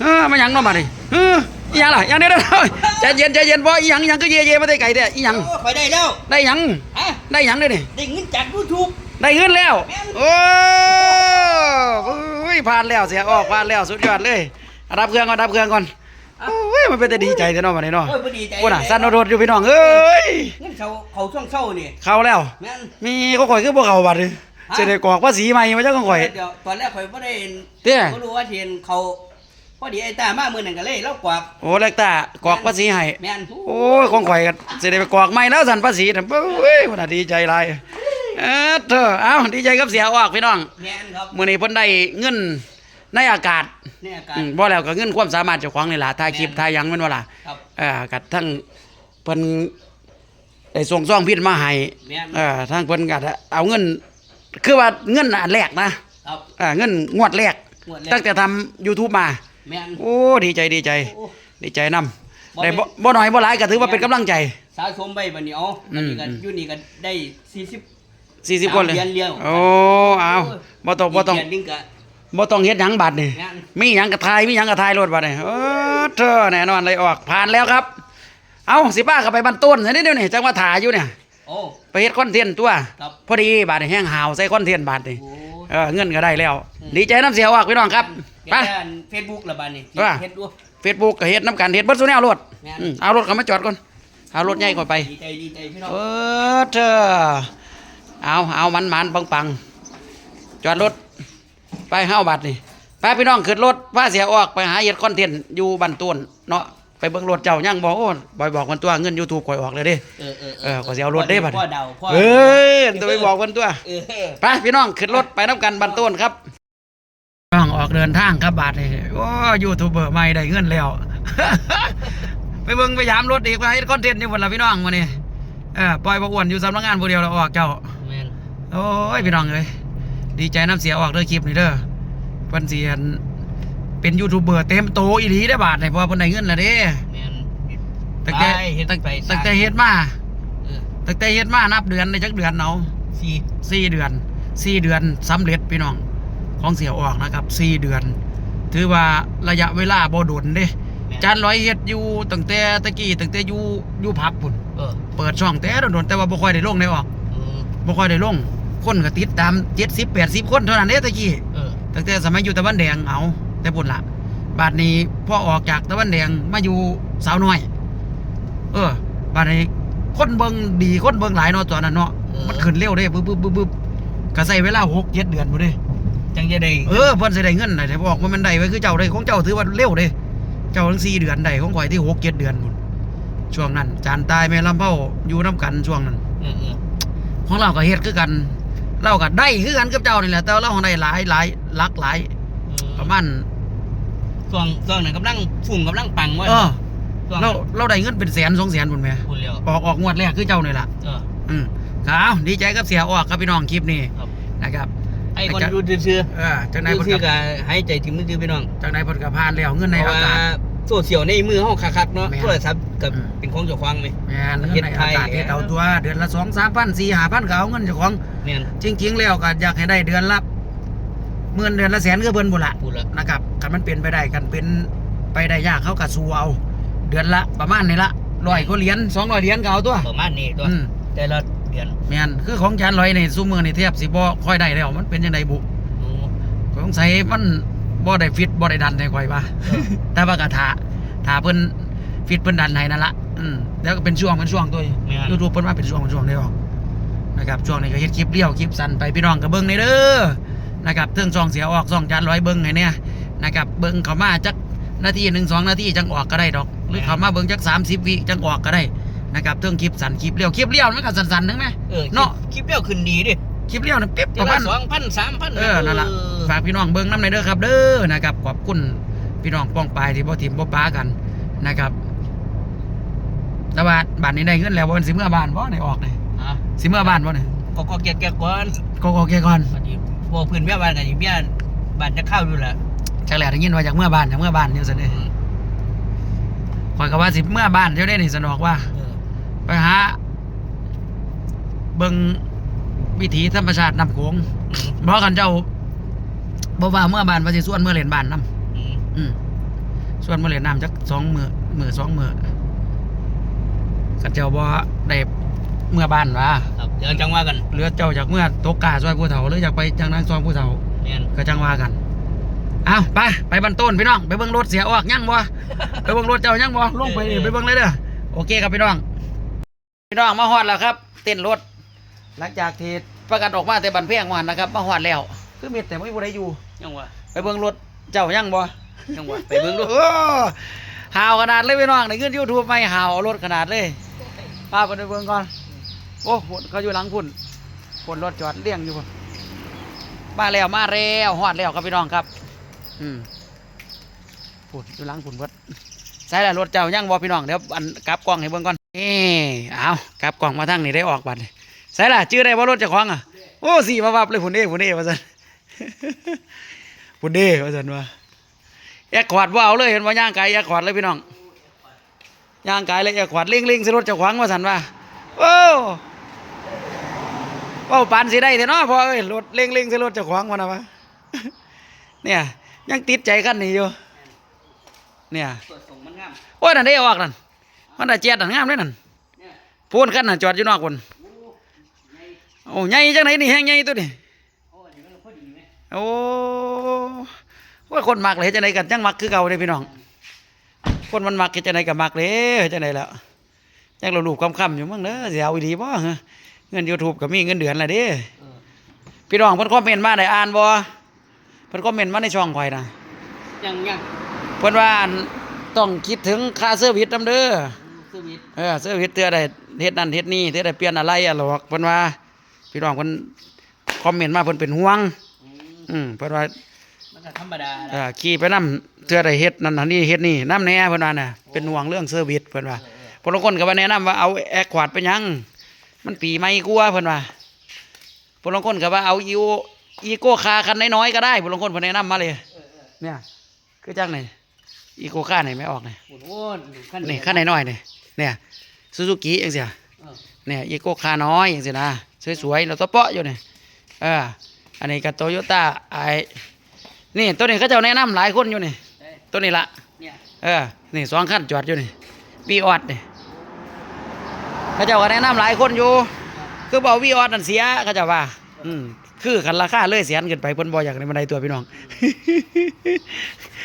เออมาหยังเนาะมาดิเอออีหยังล่ะอีหยังเด้อเด้อใจเย็นใจเย็นบ่อีหยังอีหยังก็เย่เย่มาได้ไกลเด้ออีหยังโอ้ไปได้แล้วได้หยังฮะได้หยังเด้อนี่ได้เงินจากยูทูบได้เงินแล้วแม่นโอ้ยผ่านแล้วเสียออกผ่านแล้วสุดยอดเลยรับเครื่องก่อนรับเครื่องก่อนโอ้ยมันเป็นแต่ดีใจแต่เนาะวันนี้เนาะโอ้ยพอดีใจกูน่ะสั่นรถอยู่พี่น้องเอ้ยเงินเขาเขาช่วงเศร้านี่เข้าแล้ว แม่น มีเขาข่อยคือพวกเขาบัดนี่จะได้กรอกภาษีใหม่มาจากของข่อย เดี๋ยวตอนแรกข่อยบ่ได้เห็นเตี้ยบ่รู้ว่าเห็นเขา พอดีไอ้ตามามื้อนั้นก็เลยเล่ากวากโอ้แลกตากรอกภาษีให้แม่นโอ้ยของข่อยก็จะได้ไปกรอกใหม่แล้วสันภาษีน่ะเอ้ยวันน่ะดีใจหลายเออเธอเอ้าดีใจกับเสียออกพี่น้องแม่นครับมื้อนี้เพิ่นได้เงินในอากาศเนี่ยอาการอืมบ่แล้วก็เงินความสามารถเจ้าของนี่ล่ะถ่ายคลิปแม่นถ่ายหยังแม่นบ่ล่ะครับ เอ่อกัทั้งเพิ่นได้ส่งซองพิษมาให้แม่น เอ่อทั้งเพิ่นก็เอาเงิน คือว่าเงินอันแรกนะ ครับเอ่อเงินงวดแรกงวดแรก ตั้งแต่ทำ YouTube มา แม่นโอ้ดีใจดีใจ โอ้ ดีใจนํบ่ได้เป็นบ่บ่น้อยบ่หลายก็ถือว่าแม่นเป็นกำลังใจ สะสมไปบัดนี้เอาอือันมนี้ก็อืมอยู่นี่ก็ได้40 40คนเลยเดือนเดียว โอ้เอาบ่ต้องบ่ต้องกเดืนหนึงก็บ่ต้องเฮ็ดหยังบัดนี่ แม่น มีหยังกระทายมีหยังกระทายรถบัดนี่เออเธอแน่นอนเลยออกผ่านแล้วครับ เอาสิป้าก็ไปบ้านต้นซะนิดเดียวนี่จังว่าถ่ายอยู่เนี่ย โอ้ ไปเฮ็ดคอนเทนต์ตัว ครับ พอดีบาดนี้แห้งหาวใส่คอนเทนต์บาดนี่โอ้ เออเงินก็ได้แล้วอืมดีใจน้ำเสียวอะพี่น้องครับไปเฟซบุ๊กละบาดนี่ว่าเฮ็ดดูเฟซบุ๊กก็เฮ็ดน้ำกันเฮ็ดเบิดซุแนวรถแม่นอืมเอารถเข้ามาจอดก่อนเอารถใหญ่ก่อนไปดีใจดีใจพี่น้องเออเธอเอาเอามันมันปังปังๆจอดรถไปเฮาบัดนี่ไปพี่น้องขึ้นรถพาเสียออกไปหาเฮ็ดคอนเทนต์อยู่บ้านต้นเนาะ ไปเบิ่งรถเจ้ายังบอกโอ้บอยบอกมันตัวเงิน YouTube ข่อยออกเลยเด้เออเออเออก็สิเอารถได้บัดพ่อเดาพ่อเอ้ยตัวไปบอกมันตัวเออไปพี่น้องขึ้นรถไปน้ำกันบันต้นครับน้องออกเดินทางครับบาทนี่โอ้ยูทูบเบอร์ใหม่ได้เงินแล้วไปเบิ่งไปยามรถอีกไปเฮ็ดคอนเทนต์อยู่บนละพี่น้องมานี่เออปล่อยบ่อ้วนอยู่สำนักงานผู้เดียวเราออกเจ้าแม่นโอ้ยพี่น้องเอ้ยดีใจน้ำเสียออกเด้อคลิปนี่เด้อเพิ่นสิเห็น เป็นยูทูบเบอร์เต็มโตอีหลีได้อบาทนี่เพราะว่าเพิ่นได้เงินแล้วเด้แม่น ตั้งแต่ไปเฮ็ดตั้งไปตั้งแต่เฮ็ดมาเออตั้งแต่เฮ็ดมานับเดือนได้จักเดือนเนาะสี่สี่เดือนสี่เดือนสำเร็จพี่น้องของเสียออกนะครับสี่เดือน ถือว่าระยะเวลาบ่โดนเด้แม่นจานร้อยเฮ็ดอยู่ตั้งแต่ตะกี้ตั้งแต่อยู่อยู่พับพุ่นเออเปิดช่องแต่โดนๆแต่ว่าบ่ค่อยได้ลงได้ออกเออบ่ค่อยได้ลงคนก็ติดตาม70 80 คนเท่านั้นเด้ตะกี้ เออตั้งแต่สมัยอยู่ตะวันแดงเอา แต่พุ่นละบาดนี้พอออกจากตะวันแดงมาอยู่สาวน้อย เออ บาดนี้คนเบิ่งดีคนเบิ่งหลายเนาะตอนนั้นเนาะมันขึ้นเร็วเด้บึ๊บบึ๊บบึ๊บบึ๊บก็ใช้เวลา6 7เดือนบ่เด้จังจะได้เออเพิ่นสิได้เงินได้แต่บอกว่ามันได้ไว้คือเจ้าได้ของเจ้าถือว่าเร็วเด้เจ้าทั้ง4เดือนได้ของข่อยที่6 7เดือนพุ่นช่วงนั้น จานตายแม่ลำเผาอยู่นํกันช่วงนั้นเออเออของเราก็เฮ็ดคือกัน เราก็ได้คือกันกับเจ้านี่แหละแต่ว่าเราของได้หลายหลายหลักหลายเออ ประมาณช่วงช่วงนั้นกำลังฝุ่งกำลังปังว่าเออช่วงเราเราได้เงินเป็นแสนสองแสนพุ่นแหม่คุณเร็วออกออกงวดแรกคือเจ้านี่ล่ะเอออืมครับดีใจกับเสียออกครับพี่น้องคลิปนี้ครับนะครับไอ้คนดูซื่อเออจังๆได๋เพิ่นซื่อก็ๆก็ให้ใจถึงมือถือพี่น้องจังได๋เพิ่นก็ผ่านแล้วเงินในเพราะอาว่ากาศโซเชียลในมือเฮาคักๆเนาะแม่นโทรศัพท์กับอืมเป็นของเจ้าของไหมแม่นประเงิเทนศในไทอายกาศเฮ็ดเอาตัว เดือนละ2 3 0 0 0 4 5,000ก็เอาเงินเจ้าของแม่นจริงๆแล้วก็อยากให้ได้เดือนละ หมื่นเดือนละแสนคือเพิ่นพุ่นล่ะพูดแล้วนะครับคันมันเป็นไปได้กันเป็นไปได้ยากเขาก็สู้เอา เดือนละประมาณนี้ละร้อยก็เหรียญ200เหรียญก็เอาตัวประมาณนี้ตัวอืมแต่ละเดือนแม่นคือของจานร้อยนี่ซุมือนี่แทบสิบ่ค่อยได้แล้วมันเป็นจังไดบุโอ้สงสัยมันบ่ได้ฟิตบ่ได้ดันให้ข่อยว่าเออ แต่ว่าก็ถ้าถ้าเพิ่นฟิตเพิ่นดันให้นั่นละอืมแล้วก็เป็นช่วงเป็นช่วงตัว แม่น ยูทูบเพิ่นมาเป็นช่วงเป็นช่วงได้ออกนะครับช่วงนี้ก็เฮ็ดคลิปเลี้ยวคลิปสั้นไปพี่น้องก็เบิ่งในเด้อ นะครับเทิงช่องเสียออกช่องจานร้อยเบิ่งให้เนี่ยนะครับเบิ่งเข้ามาจักนาทีหนึ่งสองนาทีจังออกก็ได้ดอก หรือเข้ามาเบิ่งจัก30วิจังออกก็ได้นะครับเทิงคลิปสั้นคลิปเลี้ยวคลิปเลี้ยวมันก็สั้นๆนึงแหมเออเนาะคลิปเดียวขึ้นดีดิคลิปเลี้ยวนี่ปิ๊บเดืปอนระมาละณสองพันสามพันเออนั่นล่ะฝากพี่น้องเบิ้งน้ำในเด้อครับ เด้อนะครับขอบคุณพี่น้องป้องปลายที่บ่ถิ่มบ่ป้ากันนะครับแต่ว่าบ้านนี้ได้เงินแล้วบ่สิเมื่อบ้านบ่ได้ออกนี่อะสิเมื่อบ้านบ่นี่ก็ก็แก่แก่ๆก่อนก็ก็แค่ก่อน บัดนี้บ่พื้นแม่บ้านกันอยู่แม่บ้านจะเข้าอยู่แหละจักแหละได้ยินว่าจากเมื่อบ้านจากเมื่อบ้านอยู่ซั่นเด้ข่อยก็ว่าสิเมื่อบ้านเดี๋ยวได้นี่สนอกว่าเออไปหาเบิ่งวิถีธรรมชาติน้ำโขงอืมบ่กันเจ้าบ่ว่าเมื่อบ้านว่าสิส่วนเมื่อเล่นบ้านนํอืมอืมส่วนมาเล่นน้ำจักสองมือมือสองมือกันเจ้าบ่ได้ เมื่อบ้านวะครับเดี๋ยวจังว่ากันเหลือเจ้าจากเมื่อตกกาซอยผู้เฒ่าหรืออยากไปจังนั้นซอยผู้เฒ่าแม่นก็จังว่ากันเอาไปไปบันต้นพี่น้องไปเบิ่งรถเสียออกยังบ่ไปเบิ่งรถเจ้ายังบ่ลงไปนี่ไปเบิ่งเลยเด้อโอเคครับพี่น้อง พี่น้องมาฮอดแล้วครับ เต้นรถ หลังจากที่ประกันออกมาแต่บันเพียงวันนะครับมาฮอดแล้วคือมีแต่ไม่มีผู้ใดอยู่ยังว่าไปเบิ่งรถเจ้ายังบ่ยังว่าไปเบิ่งดูโอ้หาวขนาดเลยพี่น้องในขึ้นยูทูบไม่หาวเอารถขนาดเลยพาไปเบิ่งก่อน โอ้เขาอยู่หลังพุ่นพุ่นรถจอดเลี้ยงอยู่พุ่นมาแล้วมาแล้วฮอดแล้วครับพี่น้องครับ อืมพุ่นอยู่หลังพุ่นเบิดใส่แล้วรถเจ้ายังบ่พี่น้องเดี๋ยวอันกลับกล้องให้เบิ่งก่อนนี่เอากลับกล้องมาทางนี้ได้ออกบัดนี่ใส่ล่ะชื่อได้บ่ารถเจ้าของอะโอ้สี่มาวับเลยพุ่นเด้พุ่นเด้ว่าซั่นพุ่นเด้ว่าซั่นว่าแอกขวาดว่าเอาเลยเห็นว่าย่างไกายแอกขวดเลยพี่น้องย่างกายเลยแอกขวาดเล่งเล่งๆสิรถเจะขวงว่าสันว่าโอ้ ว้าปานสิได้แต่เนาะพอเอ้ยรถเล่งเล่งๆสิรถเจะขวางมานนะวะเนี่ยยังติดใจกันนี่อยู่เนี่ยตรวจส่งมันงามโอ้ยนั่นได้ออกนั่นมันได้เจ็ดนั่นงามเลยนั่นพูนกันน่ะจอดอยู่นอกคนโอ้ใหญ่จังไหนนี่แห้งใหญ่ตัวนี่โอ้ว่าคนมักเลยจังไดกันจังมักคือเก่าเลยพี่น้อง คนมันมักจังไดก็มักเลยจังไดแล้วยังเราลูกคำๆอยู่มึงเด้อสิเอาอีหลีบ่ เงิน YouTube ก็มีเงินเดือนละเด้เออพี่น้องเพิ่นคอมเมนต์มาได้อ่านบ่เพิ่นคอมเมนต์มาในช่องข่อยนะยังยังเพิ่นว่าอันต้องคิดถึงค่าเซอร์วิสนำเด้อสวิตเออเซอร์วิสเทื่อได้เฮ็ดนั่นเฮ็ดนี่เทื่อได้เปลี่ยนอะไรอะหรอกเพิ่นว่า พี่น้องเพิ่นคอมเมนต์มาเพิ่นเป็นห่วง อืมอืมเพิ่นว่ามันก็ธรรมดาเอ่ละอขี่ไปนำเทื่อได้เฮ็ดนั่นอันนี้เฮ็ดนี่นำแหน่เพิ่นว่าน่ะเป็นห่วงเรื่องเซอร์วิสเพิ่นว่าพลางคนก็ว่าแนะนำว่าเอาแอร์ควาดไปหยัง มันปีใหม่กลัวาเพิ่นว่าพลางคนก็ว่าเอาอีโออีโก้คาร์คันน้อยๆก็ได้พลางคนเพิ่นแนะนำมาเลยเออเออเนี่ย คือจังนี่อีโก้คาร์นี่ไม่ออกนี่โอ้โหขั้นนี่คันน้อยๆนี่เนี่ยซูซูกิจังซี่เออเนี่ยอีโก้คาร์น้อยจังซี่นะสวยๆแล้วตัวเปาะอยู่นี่เอออันนี้ก็โตโยต้าไอนี่ตัวนี้เขาเจ้าแนะนำหลายคนอยู่นี่เอ้ยตัวนี้ละเนี่ยเออนี่สองขั้นจอดอยู่นี่วีออดนี่ เขาเจ้าก็แนะนำหลายคนอยู่ คือบอกวีออดนั่นเสียเขาเจ้าว่า อืมคือคันราคาเลยเสียนเกินไปเพิ่นบ่อยากในบันไดตัวพี่น้อง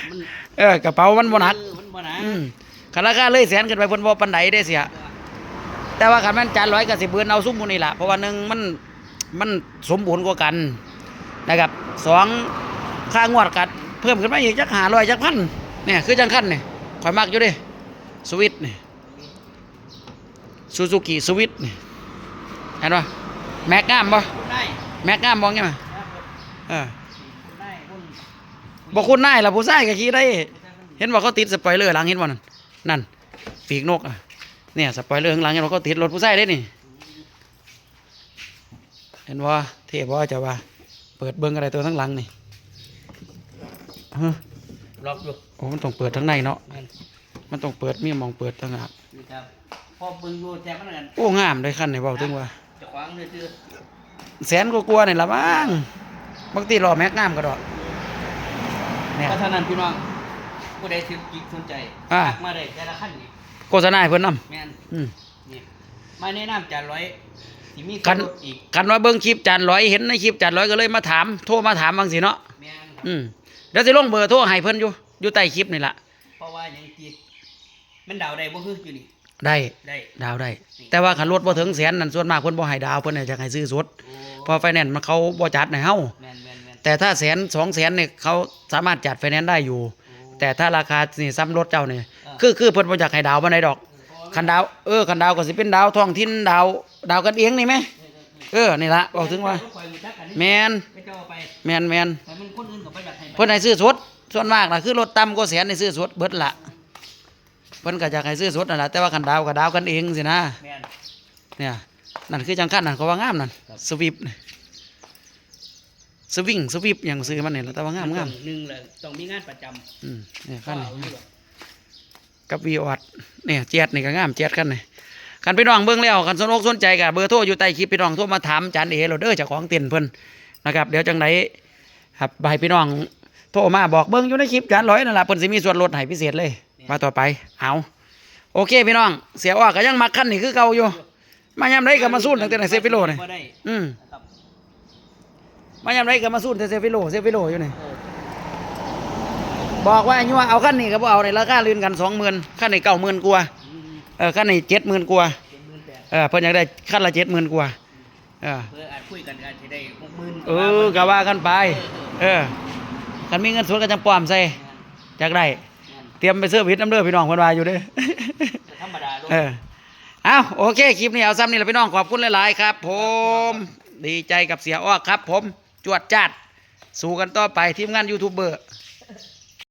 มันเออกระเป๋ามันบ่หนักเออมันบ่หนักอืมคันราคาเลยแสนเกินไปเพิ่นบ่ปานใดได้เสีย แต่ว่าคันแม่นจานร้อยกับสิบเบือนเอาซุ้มหมูนี่ล่ะเพราะว่าหนึ่งมันมันสมบูรณ์กว่ากันนะครับสองค่างวดกัด เพิ่มขึ้นมาอีกจักหาร้อยจักพันเนี่ยคือจังคันเนี่ยข่อยมักอยู่เดิสวิตนี่ ซูซูกิสวิตนี่เห็นป่แม็กงามบ่คุณได้แม็กงามบ่ไงมาครับเออคุณได้คุณบ่คุณนายล่ะผู้ชายก็ขี่ได้ เห็นว่าเขาติดสปอยเลอร์หลังเห็นบ่นั่นนั่นปีกนกอะเนี่ยสปอยเลอร์ข้างหลังเห็นว่าเขาติดรถผู้ชายได้นี่ เห็นว่าเทพว่าจะว่า เปิดเบิ้งอะไรตัวทั้งหลังนี่ฮะล็อกอยู่โอ้มันต้องเปิดทั้งในเนาะนั่นมันต้องเปิดมีหมองเปิดทั้งหาก นี่ครับพอเบิ่งอยู่แท้มันกันโอ้งามเลยขั้นนี่เบาถึงว่าจะขวางเลยคือแสนกลัวาๆนี่ละมั้งบางทีรอแม็กงามก็ดอกเนี่ย เพราะฉะนั้นพี่น้องผู้ใดถือกิกสนใจอ่า ทักมาได้แต่ละขั้นนี่โฆษณาให้เพิ่นนำแม่นอืม นี่มาแนะนำจานร้อยที่มีกันส่วนลดอีกกันว่าเบิ้งคลิปจานร้อยเห็นในคลิปจานร้อยก็เลยมาถามโทรมาถามบางสิเนาะแม่นครับ อืมเดี๋ยวสิลงเบอร์โทรให้เพิ่นอยู่อยู่ใต้คลิปนี่ล่ะเพราะว่าหยังจีมันเดาได้บ่คืออยู่นี่ ได้ได้ดาวได้ แต่ว่าคันรถบ่ถึงแสนนั่นส่วนมากเพิ่นบ่ให้ดาวเพิ่นให้จะให้ซื้อสดโอ้เพอไฟแนนซ์มันเขาบ่จัดให้เฮาแม่นแม่นแม่นแต่ถ้าแสนสองแสนเนี่ยเขาสามารถจัดไฟแนนซ์ได้อยู่โอ้แต่ถ้าราคานี่ซ้ำรถเจ้านี่อ่าคือคือเพิ่นบ่อยากให้ดาวบ่ได้ดอกคันดาวเออคันดาวก็สิเป็นดาวท้องถิ่นดาว ดาวกันเองนี่ไหมเออนี่ละบอกถึงว่าแมนไม่เจ้าเอาไปแมนแมนแต่มันคนอื่นก็บ่อยากให้เพิ่นให้ซื้อสดส่วนมากน่ะคือรถต่ำกว่าแสนให้ซื้อสดเบิดละเพิ่นก็อยากให้ซื้อสดนั่นล่ะแต่ว่าคันดาวก็ดาวกันเองสินะแม่นเนี่ยนั่นคือจังคันนั่นเขาว่างามนั่นครับสวิปนี่สวิงสวิปอย่างซื้อมันนี่แหละแต่ว่างามงามหนึ่งเลยต้องมีงานประจำอืมเนี่ยคันนี้เอาอยู่ดอกกับวีออดเนี่ยเจ็ดนี่ก็งามเจ็ดคันนี่คันพี่น้องเบิ่งแล้วคันสนอกสนใจกับเบอร์โทรอยู่ใต้คลิปพี่น้องโทรมาถามจานเอโรเดอร์เจ้าของเต็นท์เพิ่นนะครับเดี๋ยวจังไดครับบายพี่น้องโทรมาบอกเบิ้งอยู่ในคลิปจานร้อยนั่นแหละเพิ่นสิมีส่วนลดให้พิเศษเลย มาต่อไป เอาโอเคพี่น้อง เสียออกก็ยังมักคันนี่คือเก่าอยู่ มายามไรก็มาสู้ตั้งแต่ในเซฟิโลนี่บ่ได้อืมนะครับมายามไรก็มาสู้แต่เซฟิโลเซฟิโลอยู่นี่เออบอกว่าอยู่ว่าเอาคันนี้ก็บ่เอาในราคาลื่นกันสองหมื่นคันนี้เก้าหมื่นกว่าอืมเออคันนี้เจ็ดหมื่นกว่าเป็นหมื่นแปดเออเพิ่นอยากได้คันละเจ็ดหมื่นกว่าเออเพื่ออาจคุยกันอาจจะได้หกหมื่นเออก็ว่ากันไป เออคันมีเงินสดก็จังปลอมใส่จากได้ เตรียมไปซื้อพิษน้ำเด้อพี่น้องเพิ่นว่าอยู่เด้อธรรมดาลงเออเอาโอเคคลิปนี้เอาซ้ำนี่แหละพี่น้องขอบคุณหลายๆครับ ผมดีใจกับเสียอ้อครับ ผมจวดจัด สู้กันต่อไปทีมงานยูทูบเบอร์